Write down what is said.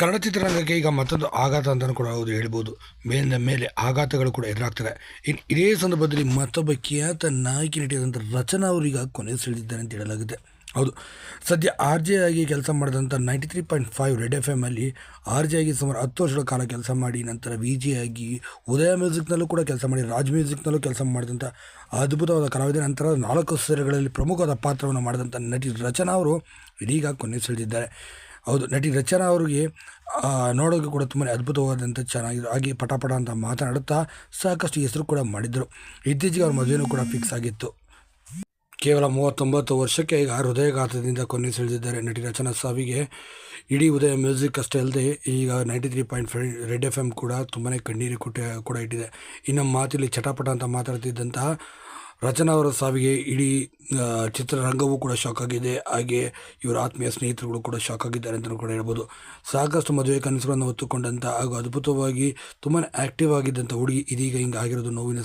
ಕನ್ನಡ ಚಿತ್ರರಂಗಕ್ಕೆ ಈಗ ಮತ್ತೊಂದು ಆಘಾತ ಅಂತಲೂ ಕೂಡ ಹೌದು ಹೇಳ್ಬೋದು. ಮೇಲಿನ ಮೇಲೆ ಆಘಾತಗಳು ಕೂಡ ಎದುರಾಗ್ತದೆ ಇನ್ನು ಇದೇ ಸಂದರ್ಭದಲ್ಲಿ ಮತ್ತೊಬ್ಬ ಖ್ಯಾತ ನಾಯಕಿ ನಟಿಯಾದಂಥ ರಚನಾ ಅವರೀಗ ಕೊನೆ ಸೆಳೆದಿದ್ದಾರೆ ಅಂತ ಹೇಳಲಾಗುತ್ತೆ. ಹೌದು, ಸದ್ಯ ಆರ್ ಜೆ ಆಗಿ ಕೆಲಸ ಮಾಡಿದಂಥ ninety three point five red F ಎಮ್ಮಲ್ಲಿ R J ಆಗಿ ಸುಮಾರು ಹತ್ತು ವರ್ಷಗಳ ಕಾಲ ಕೆಲಸ ಮಾಡಿ, ನಂತರ ವಿ ಜಿ ಆಗಿ ಉದಯ ಮ್ಯೂಸಿಕ್ನಲ್ಲೂ ಕೂಡ ಕೆಲಸ ಮಾಡಿ, ರಾಜ್ ಮ್ಯೂಸಿಕ್ನಲ್ಲೂ ಕೆಲಸ ಮಾಡಿದಂಥ ಅದ್ಭುತವಾದ ಕಲಾವಿದ, ನಂತರ ನಾಲ್ಕು ಸೆರೆಗಳಲ್ಲಿ ಪ್ರಮುಖವಾದ ಪಾತ್ರವನ್ನು ಮಾಡಿದಂಥ ನಟಿ ರಚನಾ ಅವರು ಇದೀಗ ಕೊನೆ ಸೆಳೆದಿದ್ದಾರೆ ಹೌದು, ನಟಿ ರಚನಾ ಅವರಿಗೆ ನೋಡೋಕೆ ಕೂಡ ತುಂಬಾ ಅದ್ಭುತವಾದಂಥ ಚೆನ್ನಾಗಿದ್ರು ಹಾಗೆ ಪಟ ಪಟ ಅಂತ ಮಾತನಾಡುತ್ತಾ ಸಾಕಷ್ಟು ಹೆಸರು ಕೂಡ ಮಾಡಿದ್ದರು ಇತ್ತೀಚೆಗೆ ಅವ್ರ ಮದುವೆನೂ ಕೂಡ ಫಿಕ್ಸ್ ಆಗಿತ್ತು. ಕೇವಲ ಮೂವತ್ತೊಂಬತ್ತು ವರ್ಷಕ್ಕೆ ಈಗ ಹೃದಯಘಾತದಿಂದ ಕೊನೆ ಸೆಳೆದಿದ್ದಾರೆ ನಟಿ ರಚನಾ ಸಾವಿಗೆ. ಇಡೀ ಉದಯ ಮ್ಯೂಸಿಕ್ ಅಷ್ಟೇ ಅಲ್ಲದೆ ಈಗ ninety three point five red F M ಕೂಡ ತುಂಬಾ ಕಣ್ಣೀರು ಕೂಡ ಇಟ್ಟಿದೆ. ಇನ್ನು ಮಾತಿಲಿ ಚಟಪಟ ಅಂತ ಮಾತಾಡ್ತಿದ್ದಂತಹ ರಚನಾ ಅವರ ಸಾವಿಗೆ ಇಡೀ ಚಿತ್ರರಂಗವೂ ಕೂಡ ಶಾಕ್ ಆಗಿದೆ. ಹಾಗೆ ಇವರ ಆತ್ಮೀಯ ಸ್ನೇಹಿತರುಗಳು ಕೂಡ ಶಾಕ್ ಆಗಿದ್ದಾರೆ ಅಂತಲೂ ಕೂಡ ಹೇಳ್ಬೋದು. ಸಾಕಷ್ಟು ಮದುವೆ ಕನಸುಗಳನ್ನು ಹೊತ್ತುಕೊಂಡಂಥ ಹಾಗೂ ಅದ್ಭುತವಾಗಿ ತುಂಬಾ ಆ್ಯಕ್ಟಿವ್ ಆಗಿದ್ದಂಥ ಹುಡುಗಿ ಇದೀಗ ಹಿಂಗೆ ಆಗಿರೋದು ನೋವಿನ